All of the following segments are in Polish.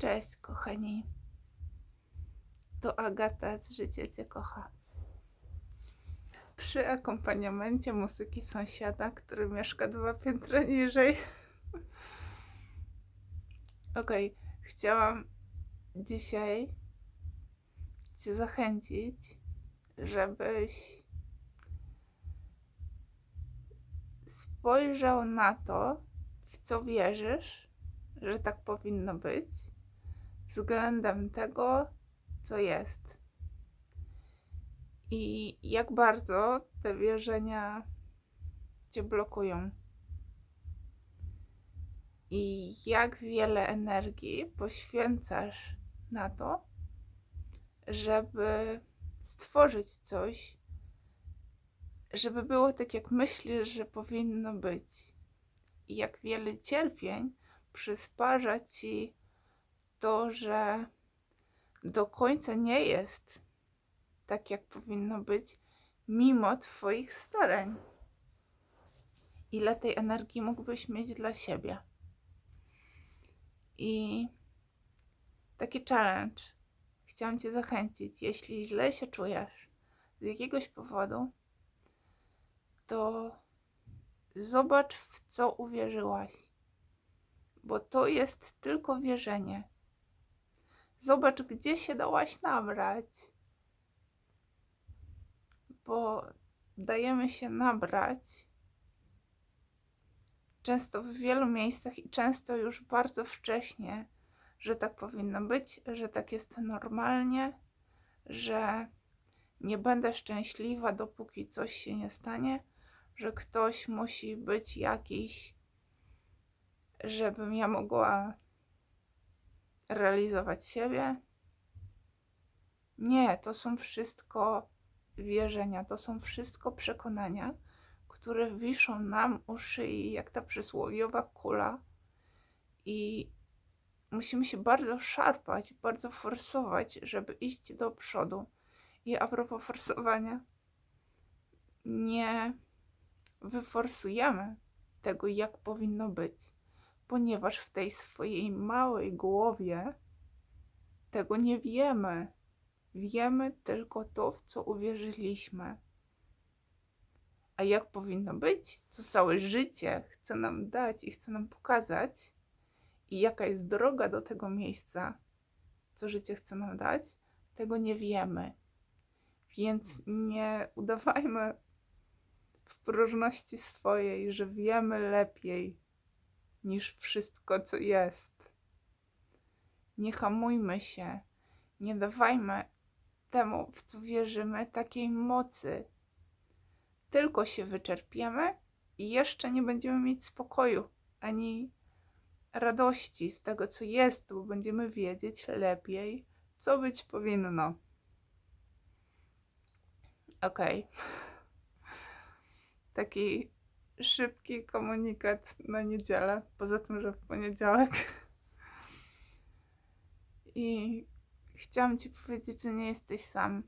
Cześć, kochani. To Agata z Życie Cię kocha. Przy akompaniamencie muzyki sąsiada, który mieszka dwa piętra niżej. Okej, chciałam dzisiaj Cię zachęcić, żebyś spojrzał na to, w co wierzysz, że tak powinno być, względem tego, co jest. I jak bardzo te wierzenia cię blokują. I jak wiele energii poświęcasz na to, żeby stworzyć coś, żeby było tak, jak myślisz, że powinno być. I jak wiele cierpień przysparza ci to, że do końca nie jest tak, jak powinno być, mimo Twoich starań. Ile tej energii mógłbyś mieć dla siebie? I taki challenge. Chciałam Cię zachęcić. Jeśli źle się czujesz z jakiegoś powodu, to zobacz, w co uwierzyłaś bo to jest tylko wierzenie. Zobacz, gdzie się dałaś nabrać, bo dajemy się nabrać często w wielu miejscach i często już bardzo wcześnie, że tak powinno być, że tak jest normalnie, że nie będę szczęśliwa, dopóki coś się nie stanie, że ktoś musi być jakiś żebym ja mogła realizować siebie. Nie, to są wszystko wierzenia, to są wszystko przekonania, które wiszą nam u szyi, jak ta przysłowiowa kula. I musimy się bardzo szarpać, bardzo forsować, żeby iść do przodu. I a propos forsowania, nie wyforsujemy tego, jak powinno być ponieważ w tej swojej małej głowie tego nie wiemy. Wiemy tylko to, w co uwierzyliśmy. A jak powinno być, co całe życie chce nam dać i chce nam pokazać, i jaka jest droga do tego miejsca, co życie chce nam dać, tego nie wiemy. Więc nie udawajmy w próżności swojej, że wiemy lepiej, niż wszystko, co jest. Nie hamujmy się, nie dawajmy temu, w co wierzymy, takiej mocy. Tylko się wyczerpiemy i jeszcze nie będziemy mieć spokoju ani radości z tego, co jest, bo będziemy wiedzieć lepiej, co być powinno. Okej. Okay. Taki szybki komunikat na niedzielę, poza tym, że w poniedziałek. I chciałam Ci powiedzieć, że nie jesteś sam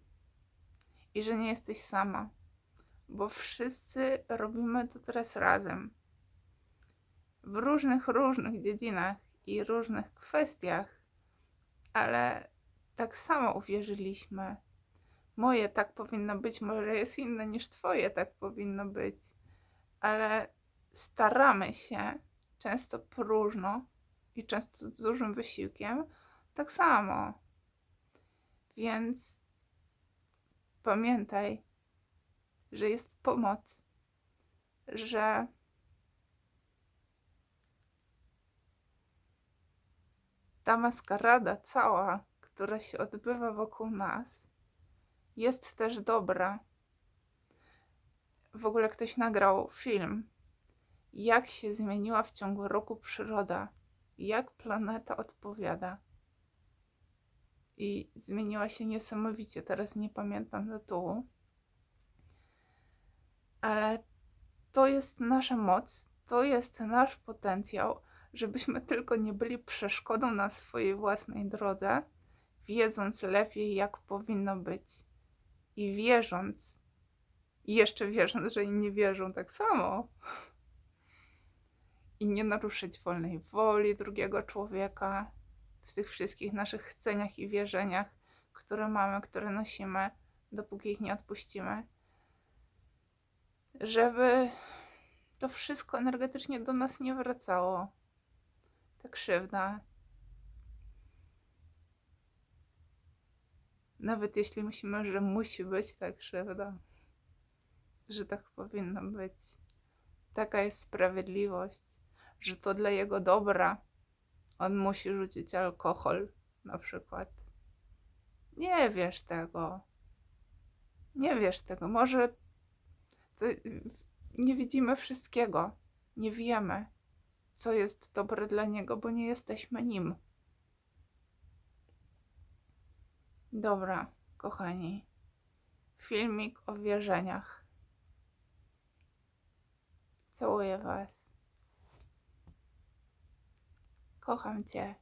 i że nie jesteś sama, bo wszyscy robimy to teraz razem. W różnych, różnych dziedzinach i różnych kwestiach, ale tak samo uwierzyliśmy. Moje tak powinno być, może jest inne niż Twoje tak powinno być ale staramy się często próżno i często z dużym wysiłkiem tak samo. Więc pamiętaj, że jest pomoc, że ta maskarada cała, która się odbywa wokół nas, jest też dobra w ogóle ktoś nagrał film, jak się zmieniła w ciągu roku przyroda, jak planeta odpowiada. I zmieniła się niesamowicie. Teraz nie pamiętam tytułu. Ale to jest nasza moc, to jest nasz potencjał, żebyśmy tylko nie byli przeszkodą na swojej własnej drodze, wiedząc lepiej, jak powinno być i wierząc, i jeszcze wierząc, że inni wierzą tak samo. I nie naruszyć wolnej woli drugiego człowieka. w tych wszystkich naszych chceniach i wierzeniach, które mamy, które nosimy, dopóki ich nie odpuścimy. Żeby to wszystko energetycznie do nas nie wracało. Ta krzywda. Nawet jeśli myślimy, że musi być ta krzywda, że tak powinno być. Taka jest sprawiedliwość, że to dla jego dobra on musi rzucić alkohol, na przykład. Nie wiesz tego. Nie wiesz tego. Może nie widzimy wszystkiego. Nie wiemy, co jest dobre dla niego, bo nie jesteśmy nim. Dobra, kochani. Filmik o wierzeniach. Całuję Was. Kocham Cię.